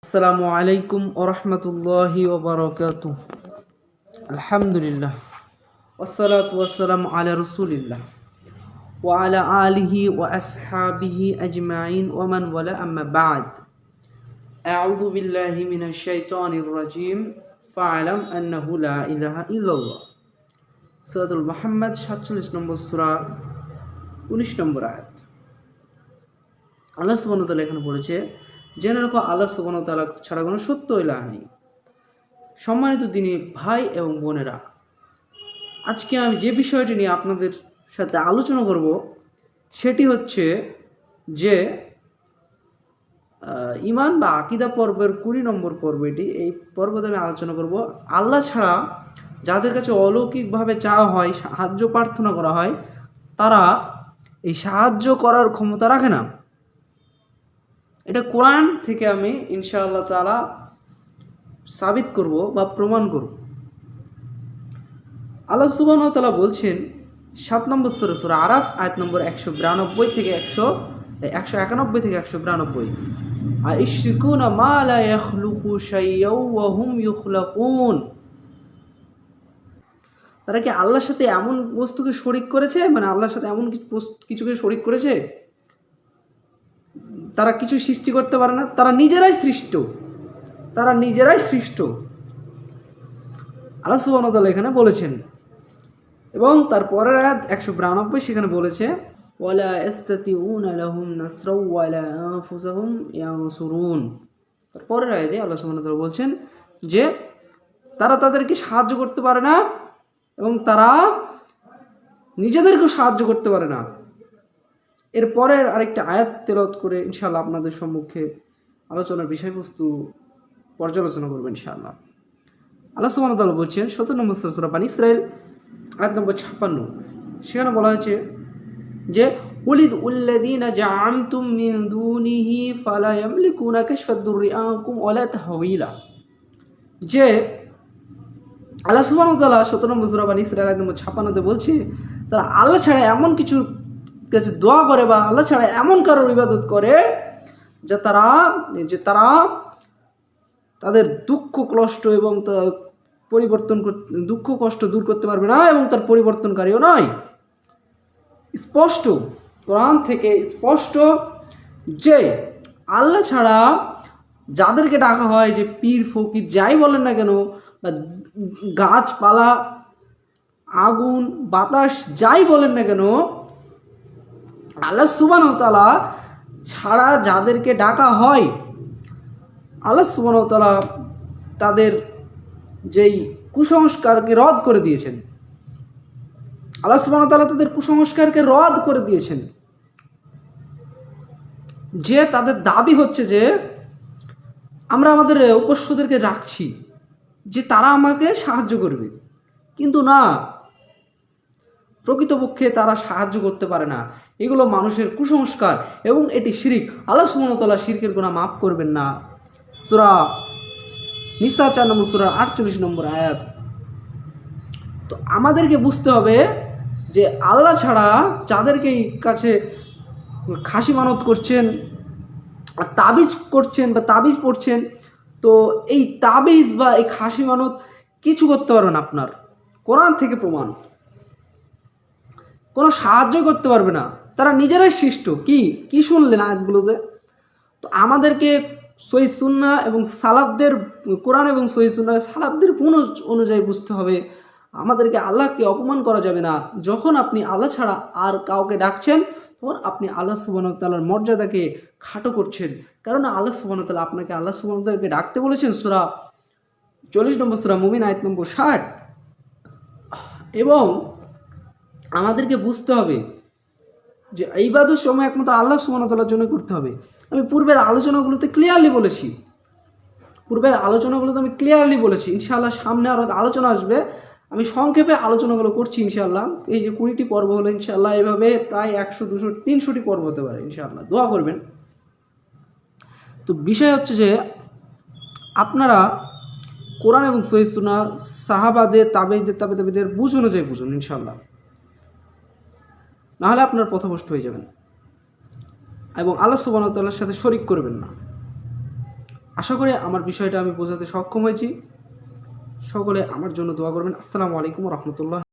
আসসালামু আলাইকুম ওরহমতুল্লাহি ওবরকাত আলহামদুলিল্লাহ ওসলাত ওয়াসালাম আলা রসুলিল্লাহ وعلى آله وأصحابه أجمعين ومن ولا أما بعد أعوذ بالله من الشيطان الرجيم فاعلم أنه لا إله إلا الله সৈয়দুল মোহাম্মদ সাতচল্লিশ নম্বর সুরা উনিশ নম্বর আয়াত আল্লাহ সুবহানাহু ওয়া তাআলা এখানে বলেছে জেনে রাখো, আল্লাহ সুবহানাহু ছাড়া কোনো সত্য ইলাহ নেই। সম্মানিত দিনী ভাই এবং বোনেরা, আজকে আমি যে বিষয়টি নিয়ে আপনাদের সাথে আলোচনা করব, সেটি হচ্ছে যে ইমান বা আকিদা পর্বের কুড়ি নম্বর পর্ব এটি এই পর্বতে আমি আলোচনা করব। আল্লাহ ছাড়া যাদের কাছে অলৌকিকভাবে চাওয়া হয়, সাহায্য প্রার্থনা করা হয়, তারা এই সাহায্য করার ক্ষমতা রাখে না। এটা কোরআন থেকে আমি ইনশাআল্লাহ তাআলা সাবিত করব বা প্রমাণ করব। আল্লাহ সুবহানাহু ওয়া তাআলা বলছেন, সাত নম্বর সুরা সুরা আরাফ, আয়াত নম্বর একশো বিরানব্বই থেকে একশো একশো একানব্বই থেকে একশো বিরানব্বই। আর ইশরিকুনা মা তারা কি আল্লাহর সাথে এমন বস্তুকে শরিক করেছে? মানে আল্লাহর সাথে এমন কিছু কিছুকে শরিক করেছে? তারা কিছু সৃষ্টি করতে পারে না, তারা নিজেরাই সৃষ্ট। তারা নিজেরাই সৃষ্ট। আল্লাহ সুবহানাহু এখানে বলেছেন। এবং তার পরের আয়াত একশো বিরানব্বই, সেখানে বলেছে, ওয়ালা আয়াতে আল্লাহ সুবহানাহু বলছেন যে, তারা তাদেরকে সাহায্য করতে পারে না এবং তারা নিজেদেরকেও সাহায্য করতে পারে না। এর পরের আরেকটা আয়াত তেলত করে ইনশাআল্লাহ আপনাদের সম্মুখে আলোচনার বিষয়বস্তু পর্যালোচনা করব ইনশাআল্লাহ। আল্লাহ সুবহানাহু ওয়া বলছেন, সতেরো নম্বর সূরা বানী ইসরাইল আয়াত নম্বর ছাপ্পান্ন। সেখানে বলা হয়েছে যে, উলিদ উল্লাযীনা জাআমতুম মিন দুনিহি ফালা ইয়ামলিকুনা কাশফাদ দুররি আনকুম ওয়ালা তাহওয়িলা। যে, আল্লাহ সুবহানাহু ওয়া তাআলা সতেরো নম্বর সূরা বানী ইসরাইল আয়াত নম্বর ছাপ্পান্নতে বলছে, তারা আল্লাহ ছাড়া এমন কিছু কাছে দোয়া করে বা আল্লাহ ছাড়া এমন কারোর ইবাদত করে যে তারা যে তারা তাদের দুঃখ, কষ্ট এবং পরিবর্তন দুঃখ, কষ্ট দূর করতে পারবে না এবং তার পরিবর্তনকারীও নয়। স্পষ্ট, কোরআন থেকে স্পষ্ট যে আল্লাহ ছাড়া যাদেরকে ডাকা হয় যে পীর, ফকির, যাই বলেন না কেন, বা গাছপালা, আগুন, বাতাস, যাই বলেন না কেন আল্লাহ সুবান তালা ছাড়া যাদেরকে ডাকা হয়, আল্লাহ সুবান তালা তাদের যেই কুসংস্কারকে রদ করে দিয়েছেন, আল্লাহ সুবান তালা তাদের কুসংস্কারকে রদ করে দিয়েছেন। যে তাদের দাবি হচ্ছে যে, আমরা আমাদের উপস্যদেরকে রাখছি, যে তারা আমাকে সাহায্য করবে। কিন্তু না প্রকৃতপক্ষে তারা সাহায্য করতে পারে না। এগুলো মানুষের কুসংস্কার এবং এটি শিরিক। আল্লাহ সুমনতলা শিরকের গোনা মাফ করবেন না। সুরা নিসা চার নম্বর সুরার আটচল্লিশ নম্বর আয়াত। তো আমাদেরকে বুঝতে হবে যে আল্লাহ ছাড়া যাদেরকে কাছে খাসি মানত করছেন তাবিজ করছেন বা তাবিজ পড়ছেন, তো এই তাবিজ বা এই খাসি মানত কিছু করতে পারবেন আপনার। কোরআন থেকে প্রমাণ। কোনো সাহায্য করতে পারবে না। তারা নিজেরাই সৃষ্ট। কি? কি শুনলেন আয়াতগুলোতে? তো আমাদেরকে সই সুন্না এবং সালাবদের কোরআন এবং সই সুন্না সালাবদের গুণ অনুযায়ী বুঝতে হবে। আমাদেরকে আল্লাহকে অপমান করা যাবে না। যখন আপনি আল্লাহ ছাড়া আর কাউকে ডাকছেন, তখন আপনি আল্লাহ সুবাহতালার মর্যাদাকে খাটো করছেন। কারণ আল্লাহ সুবাহতাল্লাহ আপনাকে আল্লাহ সুবাহতালকে ডাকতে বলেছেন সুরা চল্লিশ নম্বর সুরা মুমিন, আয়াত নম্বর ষাট। এবং আমাদেরকে বুঝতে হবে যে এইবাদের সময় একমাত্র আল্লাহ সুবাহতাল্লার জন্য করতে হবে। আমি পূর্বের আলোচনাগুলোতে ক্লিয়ারলি বলেছি। পূর্বের আলোচনাগুলোতে আমি ক্লিয়ারলি বলেছি। ইনশাআল্লাহ সামনে আরও আলোচনা আসবে। আমি সংক্ষেপে আলোচনাগুলো করছি ইনশাআল্লাহ। এই যে কুড়িটি পর্ব হলো, ইনশাআল্লাহ এভাবে প্রায় একশো, দুশো, তিনশোটি পর্ব হতে পারে, ইনশাআল্লাহ। দোয়া করবেন। তো বিষয় হচ্ছে যে, আপনারা কোরআন এবং সহিসুনা সাহাবাদের তাবেদের তাবে তাবেদের বুঝ অনুযায়ী বুঝুন, ইনশাআল্লাহ। নাহলে আপনার পথভ্রষ্ট হয়ে যাবেন। এবং আল্লাহ সুবাহতাল্লার সাথে শরিক করবেন না। আশা করি আমার বিষয়টা আমি বোঝাতে সক্ষম হয়েছি। সকলে আমার জন্য দোয়া করবেন। আসসালামু আলাইকুম রহমতুল্লাহ।